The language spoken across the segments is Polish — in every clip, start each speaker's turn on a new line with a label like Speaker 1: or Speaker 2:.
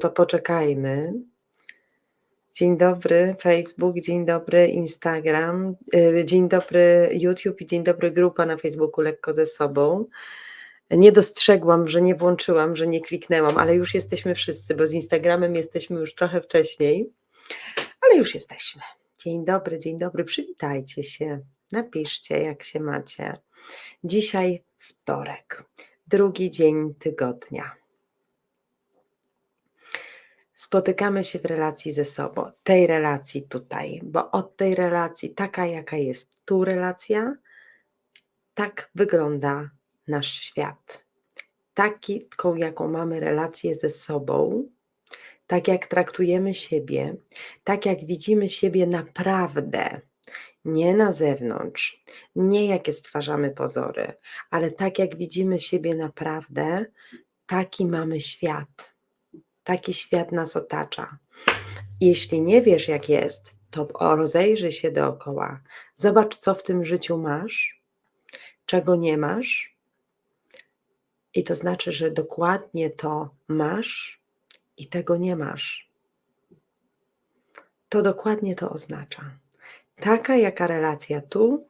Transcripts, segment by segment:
Speaker 1: to poczekajmy. Dzień dobry Facebook, dzień dobry Instagram, y, dzień dobry YouTube i dzień dobry grupa na Facebooku Lekko ze sobą. Nie dostrzegłam, że nie włączyłam, że nie kliknęłam, ale już jesteśmy wszyscy, bo z Instagramem jesteśmy już trochę wcześniej, ale już jesteśmy. Dzień dobry, dzień dobry, przywitajcie się, napiszcie jak się macie. Dzisiaj wtorek, drugi dzień tygodnia. Spotykamy się w relacji ze sobą, tej relacji tutaj, bo od tej relacji, taka jaka jest tu relacja, tak wygląda nasz świat. Taką, jaką mamy relację ze sobą, tak jak traktujemy siebie, tak jak widzimy siebie naprawdę, nie na zewnątrz, nie jakie stwarzamy pozory, ale tak jak widzimy siebie naprawdę, taki mamy świat. Taki świat nas otacza. Jeśli nie wiesz, jak jest, to rozejrzyj się dookoła. Zobacz, co w tym życiu masz, czego nie masz. I to znaczy, że dokładnie to masz i tego nie masz. To dokładnie to oznacza. Taka jaka relacja tu,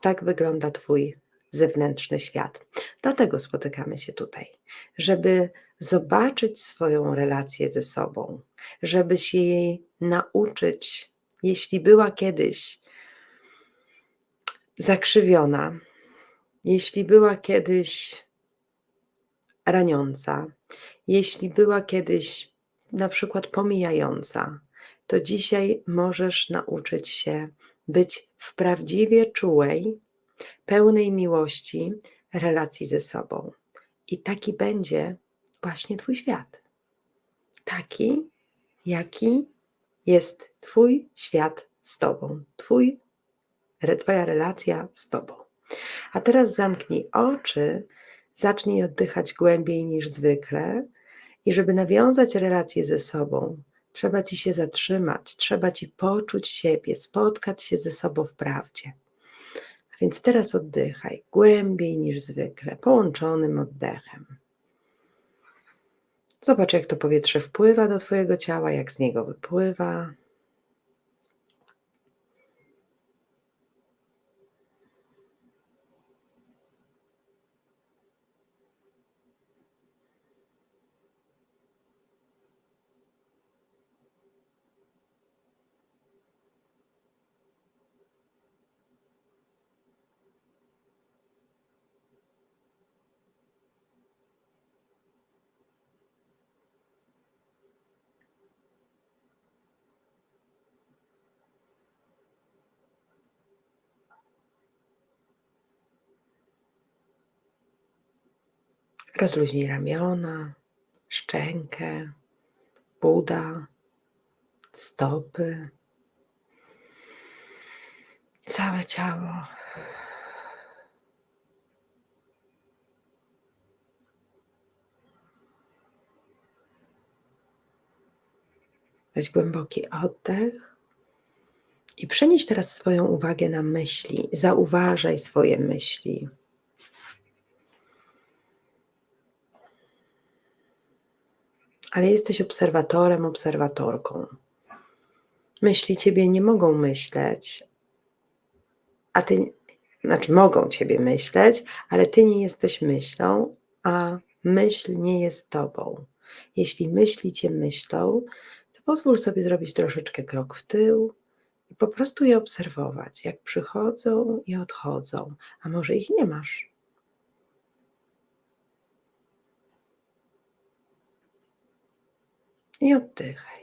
Speaker 1: tak wygląda Twój zewnętrzny świat. Dlatego spotykamy się tutaj, żeby zobaczyć swoją relację ze sobą, żeby się jej nauczyć, jeśli była kiedyś zakrzywiona, jeśli była kiedyś raniąca, jeśli była kiedyś na przykład pomijająca, to dzisiaj możesz nauczyć się być w prawdziwie czułej, pełnej miłości relacji ze sobą. I taki będzie właśnie Twój świat. Taki, jaki jest Twój świat z Tobą, Twój, Twoja relacja z Tobą. A teraz zamknij oczy, zacznij oddychać głębiej niż zwykle i żeby nawiązać relację ze sobą, trzeba Ci się zatrzymać, trzeba Ci poczuć siebie, spotkać się ze sobą w prawdzie. Więc teraz oddychaj głębiej niż zwykle, połączonym oddechem. Zobacz, jak to powietrze wpływa do Twojego ciała, jak z niego wypływa. Rozluźnij ramiona, szczękę, uda, stopy, całe ciało. Weź głęboki oddech i przenieś teraz swoją uwagę na myśli. Zauważaj swoje myśli. Ale jesteś obserwatorem, obserwatorką. Myśli ciebie nie mogą myśleć, a ty, znaczy mogą ciebie myśleć, ale ty nie jesteś myślą, a myśl nie jest tobą. Jeśli myśli cię myślą, to pozwól sobie zrobić troszeczkę krok w tył i po prostu je obserwować, jak przychodzą i odchodzą, a może ich nie masz. I oddychaj.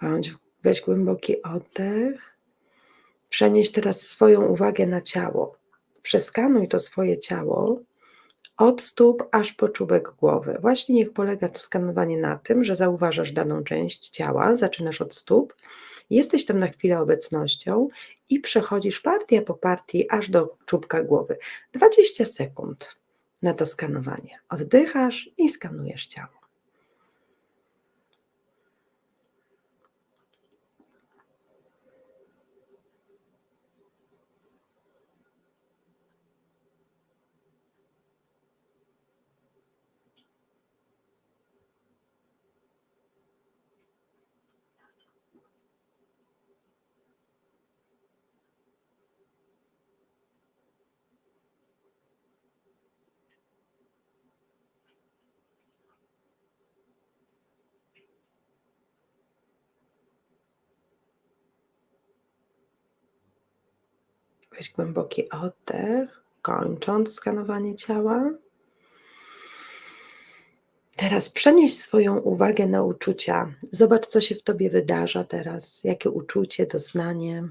Speaker 1: Bądź, weź głęboki oddech. Przenieś teraz swoją uwagę na ciało. Przeskanuj to swoje ciało od stóp aż po czubek głowy. Właśnie niech polega to skanowanie na tym, że zauważasz daną część ciała, zaczynasz od stóp, jesteś tam na chwilę obecnością i przechodzisz partię po partii aż do czubka głowy. 20 sekund na to skanowanie. Oddychasz i skanujesz ciało. Weź głęboki oddech, kończąc skanowanie ciała. Teraz przenieś swoją uwagę na uczucia. Zobacz, co się w tobie wydarza teraz, jakie uczucie, doznanie.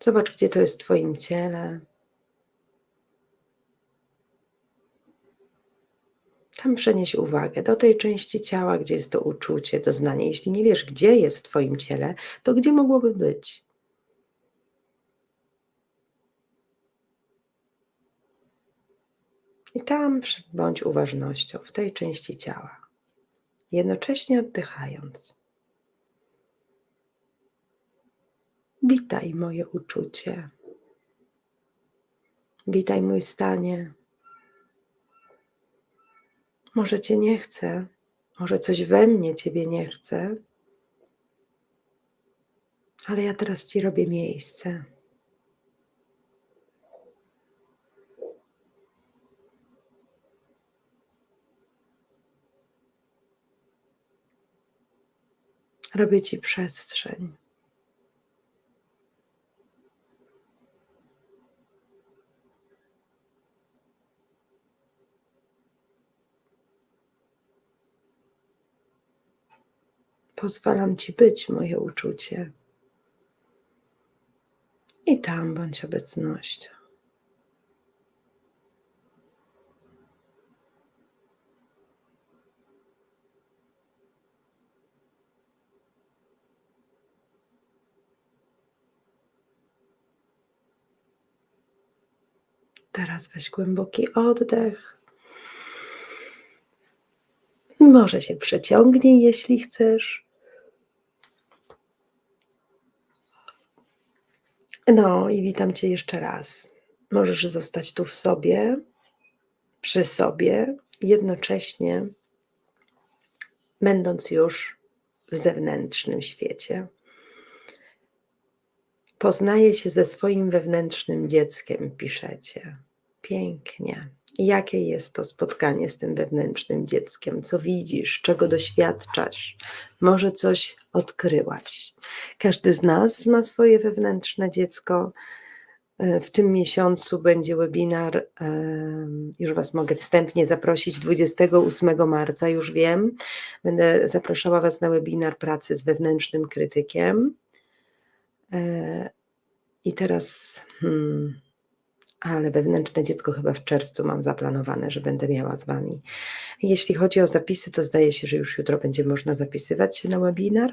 Speaker 1: Zobacz, gdzie to jest w Twoim ciele. Tam przenieś uwagę do tej części ciała, gdzie jest to uczucie, doznanie. Jeśli nie wiesz, gdzie jest w Twoim ciele, to gdzie mogłoby być? I tam bądź uważnością w tej części ciała, jednocześnie oddychając. Witaj, moje uczucie. Witaj, mój stanie. Może Cię nie chcę, może coś we mnie Ciebie nie chce, ale ja teraz Ci robię miejsce. Robię Ci przestrzeń. Pozwalam Ci być, moje uczucie. I tam bądź obecnością. Teraz weź głęboki oddech. Może się przeciągnij, jeśli chcesz. No i witam Cię jeszcze raz. Możesz zostać tu w sobie, przy sobie, jednocześnie będąc już w zewnętrznym świecie. Poznaje się ze swoim wewnętrznym dzieckiem, piszecie. Pięknie. Jakie jest to spotkanie z tym wewnętrznym dzieckiem? Co widzisz, czego doświadczasz? Może coś odkryłaś. Każdy z nas ma swoje wewnętrzne dziecko. E, w tym miesiącu będzie webinar, już Was mogę wstępnie zaprosić, 28 marca, już wiem. Będę zapraszała Was na webinar pracy z wewnętrznym krytykiem. E, I teraz. Hmm, ale wewnętrzne dziecko chyba w czerwcu mam zaplanowane, że będę miała z Wami. Jeśli chodzi o zapisy, to zdaje się, że już jutro będzie można zapisywać się na webinar.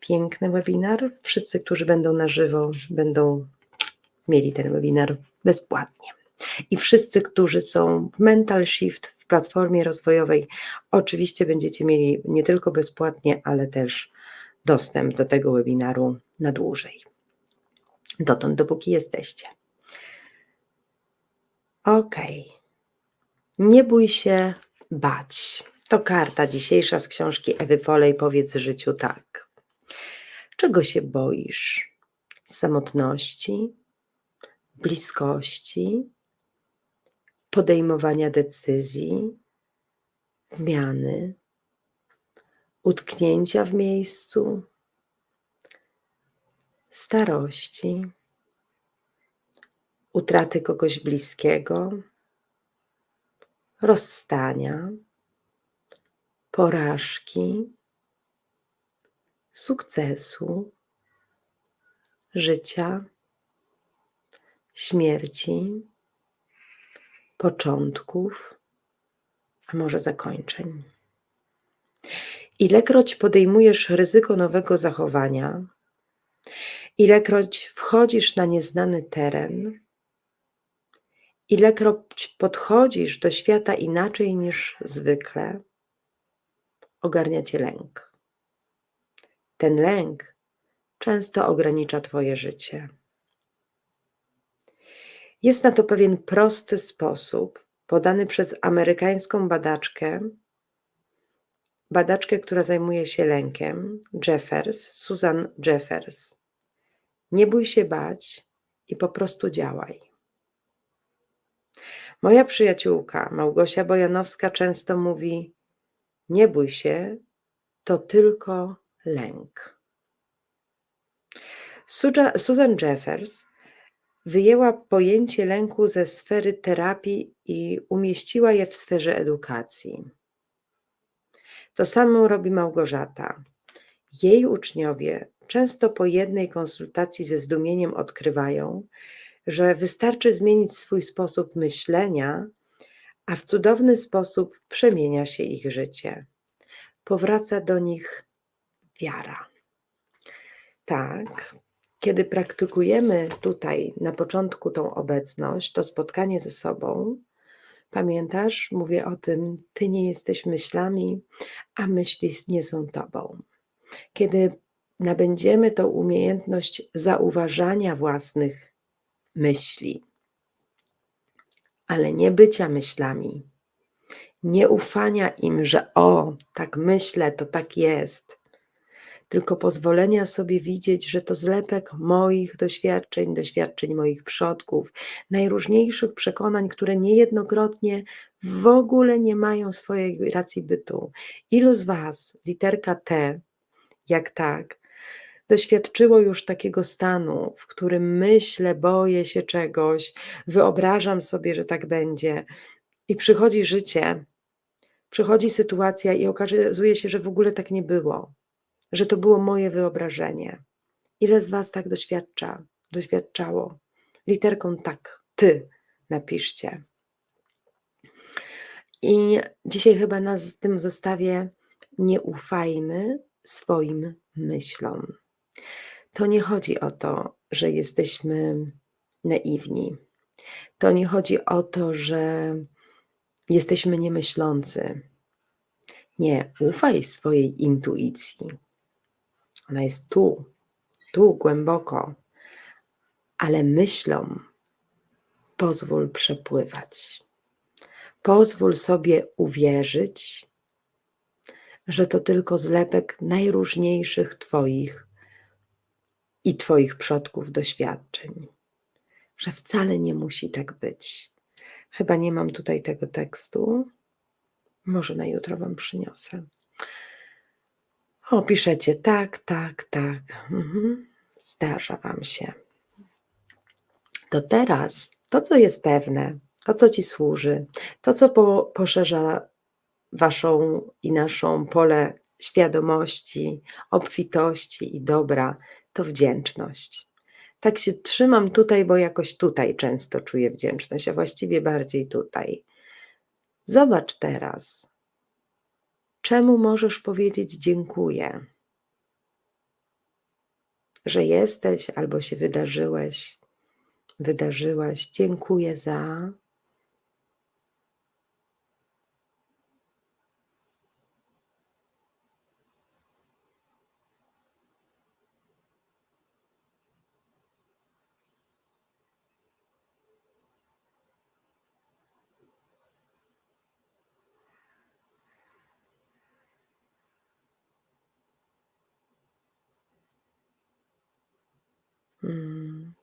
Speaker 1: Piękny webinar. Wszyscy, którzy będą na żywo, będą mieli ten webinar bezpłatnie. I wszyscy, którzy są w Mental Shift w platformie rozwojowej, oczywiście będziecie mieli nie tylko bezpłatnie, ale też dostęp do tego webinaru na dłużej. Dotąd, dopóki jesteście. Ok. Nie bój się bać. To karta dzisiejsza z książki Ewy Polej. Powiedz życiu tak. Czego się boisz? Samotności, bliskości, podejmowania decyzji, zmiany, utknięcia w miejscu, starości utraty kogoś bliskiego, rozstania, porażki, sukcesu, życia, śmierci, początków, a może zakończeń. Ilekroć podejmujesz ryzyko nowego zachowania, ilekroć wchodzisz na nieznany teren, Ilekroć podchodzisz do świata inaczej niż zwykle, ogarnia cię lęk. Ten lęk często ogranicza Twoje życie. Jest na to pewien prosty sposób, podany przez amerykańską badaczkę, badaczkę, która zajmuje się lękiem, Jeffers, Susan Jeffers. Nie bój się bać i po prostu działaj. Moja przyjaciółka Małgosia Bojanowska często mówi: Nie bój się, to tylko lęk. Susan Jeffers wyjęła pojęcie lęku ze sfery terapii i umieściła je w sferze edukacji. To samo robi Małgorzata. Jej uczniowie często po jednej konsultacji ze zdumieniem odkrywają, że wystarczy zmienić swój sposób myślenia, a w cudowny sposób przemienia się ich życie. Powraca do nich wiara. Tak, kiedy praktykujemy tutaj na początku tą obecność, to spotkanie ze sobą, pamiętasz, mówię o tym, ty nie jesteś myślami, a myśli nie są tobą. Kiedy nabędziemy tą umiejętność zauważania własnych myśli, ale nie bycia myślami, nie ufania im, że o, tak myślę, to tak jest, tylko pozwolenia sobie widzieć, że to zlepek moich doświadczeń, doświadczeń moich przodków, najróżniejszych przekonań, które niejednokrotnie w ogóle nie mają swojej racji bytu. Ilu z Was, literka T, jak tak, doświadczyło już takiego stanu, w którym myślę, boję się czegoś, wyobrażam sobie, że tak będzie, i przychodzi życie, przychodzi sytuacja i okazuje się, że w ogóle tak nie było, że to było moje wyobrażenie. Ile z Was tak doświadcza, doświadczało? Literką tak, ty napiszcie. I dzisiaj chyba nas z tym zostawię. Nie ufajmy swoim myślom. To nie chodzi o to, że jesteśmy naiwni. To nie chodzi o to, że jesteśmy niemyślący. Nie, ufaj swojej intuicji. Ona jest tu, tu głęboko, ale myślom pozwól przepływać. Pozwól sobie uwierzyć, że to tylko zlepek najróżniejszych Twoich i Twoich przodków doświadczeń, że wcale nie musi tak być. Chyba nie mam tutaj tego tekstu. Może na jutro Wam przyniosę. O, piszecie tak, tak, tak. Mhm. Zdarza Wam się. To teraz to, co jest pewne, to, co Ci służy, to, co po, poszerza Waszą i naszą pole świadomości, obfitości i dobra, to wdzięczność. Tak się trzymam tutaj, bo jakoś tutaj często czuję wdzięczność, a właściwie bardziej tutaj. Zobacz teraz, czemu możesz powiedzieć dziękuję, że jesteś albo się wydarzyłeś, wydarzyłaś. Dziękuję za.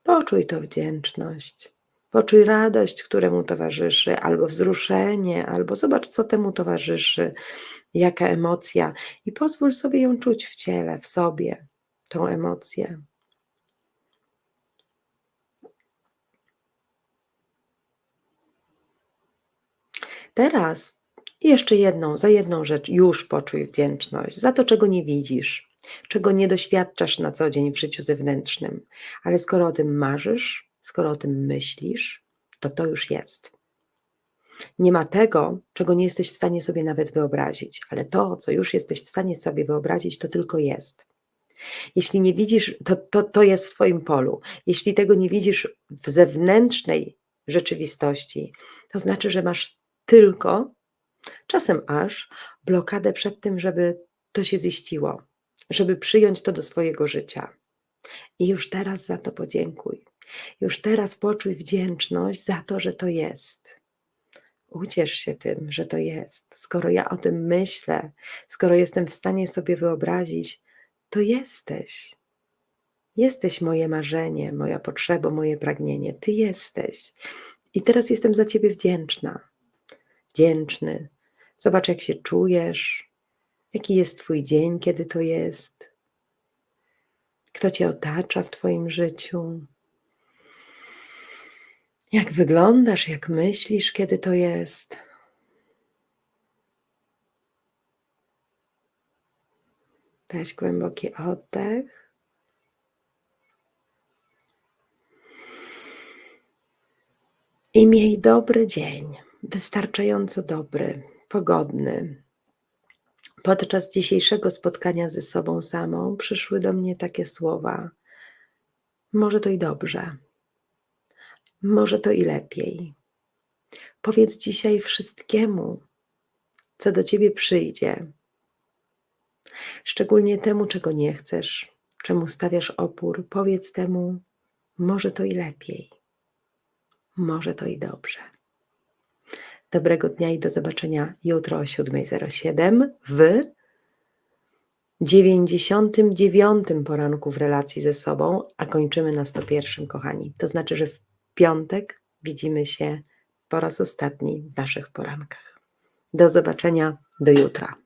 Speaker 1: Poczuj to wdzięczność. Poczuj radość, któremu towarzyszy, albo wzruszenie, albo zobacz, co temu towarzyszy, jaka emocja, i pozwól sobie ją czuć w ciele, w sobie, tą emocję. Teraz jeszcze jedną, za jedną rzecz już poczuj wdzięczność, za to, czego nie widzisz, czego nie doświadczasz na co dzień w życiu zewnętrznym. Ale skoro o tym marzysz, skoro o tym myślisz, to to już jest. Nie ma tego, czego nie jesteś w stanie sobie nawet wyobrazić, ale to, co już jesteś w stanie sobie wyobrazić, to tylko jest. Jeśli nie widzisz, to, to, to jest w Twoim polu. Jeśli tego nie widzisz w zewnętrznej rzeczywistości, to znaczy, że masz tylko, czasem aż, blokadę przed tym, żeby to się ziściło, żeby przyjąć to do swojego życia. I już teraz za to podziękuj. Już teraz poczuj wdzięczność za to, że to jest. Uciesz się tym, że to jest. Skoro ja o tym myślę, skoro jestem w stanie sobie wyobrazić, to jesteś. Jesteś moje marzenie, moja potrzeba, moje pragnienie. Ty jesteś. I teraz jestem za Ciebie wdzięczna. Wdzięczny. Zobacz, jak się czujesz, jaki jest Twój dzień, kiedy to jest. Kto Cię otacza w Twoim życiu? Jak wyglądasz, jak myślisz, kiedy to jest? Weź głęboki oddech. I miej dobry dzień, wystarczająco dobry, pogodny. Podczas dzisiejszego spotkania ze sobą samą przyszły do mnie takie słowa: Może to i dobrze, może to i lepiej. Powiedz dzisiaj wszystkiemu, co do ciebie przyjdzie, szczególnie temu, czego nie chcesz, czemu stawiasz opór. Powiedz temu: Może to i lepiej, może to i dobrze. Dobrego dnia i do zobaczenia jutro o 7.07 w 99 poranku w relacji ze sobą, a kończymy na 101, kochani. To znaczy, że w piątek widzimy się po raz ostatni w naszych porankach. Do zobaczenia, do jutra.